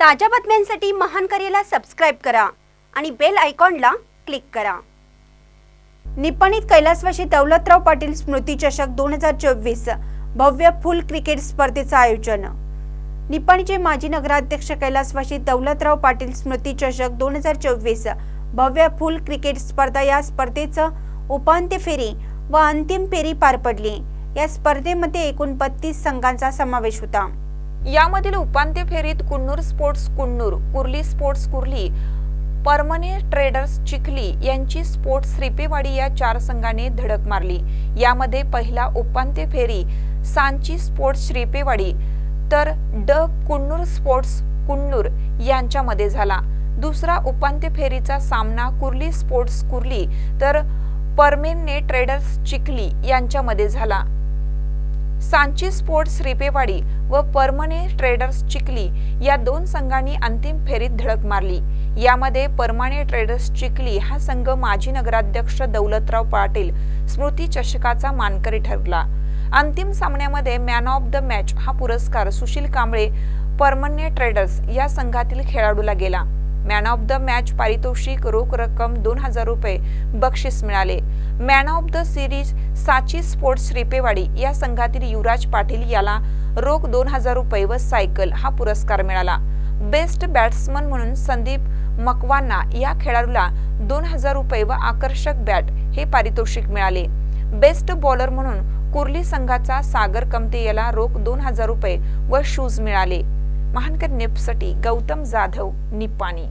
ताज्या बातम्यांसाठी महान करेला सबस्क्राईब करा आणि बेल आयकॉनला क्लिक करा. निपाणीत कैलासवाशी दौलतराव पाटील स्मृती चषक दोन हजार चोवीस भव्य फुल क्रिकेट स्पर्धेचं आयोजन. निपाणीचे माजी नगराध्यक्ष कैलासवाशी दौलतराव पाटील स्मृती चषक दोन हजार चोवीस भव्य फुल क्रिकेट स्पर्धा या स्पर्धेचं उपांत्य फेरी व अंतिम फेरी पार पडली. या स्पर्धेमध्ये एकूण बत्तीस संघांचा समावेश होता. यामधील उपांत्य फेरीत कुन्नूर स्पोर्ट्स कुन्नूर कुर्ली स्पोर्ट्स कुर्ली परमने ट्रेडर्स चिखली यांची स्पोर्ट्स रिपेवाडी या चार संघाने धडक मारली. यामध्ये पहिला उपांत्य फेरी सांची स्पोर्ट्स रिपेवाडी तर ड कुन्नूर स्पोर्ट्स कुन्नूर यांच्यामध्ये झाला. दुसरा उपांत्य फेरीचा सामना कुर्ली स्पोर्ट्स कुर्ली तर परमेने ट्रेडर्स चिखली यांच्यामध्ये झाला. सांची स्पोर्ट्स रिपेवाडी व परमने ट्रेडर्स चिखली या दोन संघांनी अंतिम फेरीत धडक मारली. यामध्ये परमाने ट्रेडर्स चिखली हा संघ माजी नगराध्यक्ष दौलतराव पाटील स्मृती चषकाचा मानकरी ठरला. अंतिम सामन्यामध्ये मॅन ऑफ द मॅच हा पुरस्कार सुशील कांबळे परमने ट्रेडर्स या संघातील खेळाडूला गेला. मॅन ऑफ द मॅच पारितोषिक रोख रक्कम दोन हजार रुपये बक्षीस मिळाले. मॅन ऑफ द सिरीज साची स्पोर्ट्स रिपेवाडी या संघातील युवराज पाटील याला रोख दोन हजार रुपये व सायकल हा पुरस्कार मिळाला. बेस्ट बॅट्समन म्हणून संदीप मकवाना या खेळाडूला दोन हजार रुपये व आकर्षक बॅट हे पारितोषिक मिळाले. बेस्ट बॉलर म्हणून कुर्ली संघाचा सागर कमते याला रोख दोन हजार रुपये व शूज मिळाले. महानकर नेपसाठी गौतम जाधव निपाणी.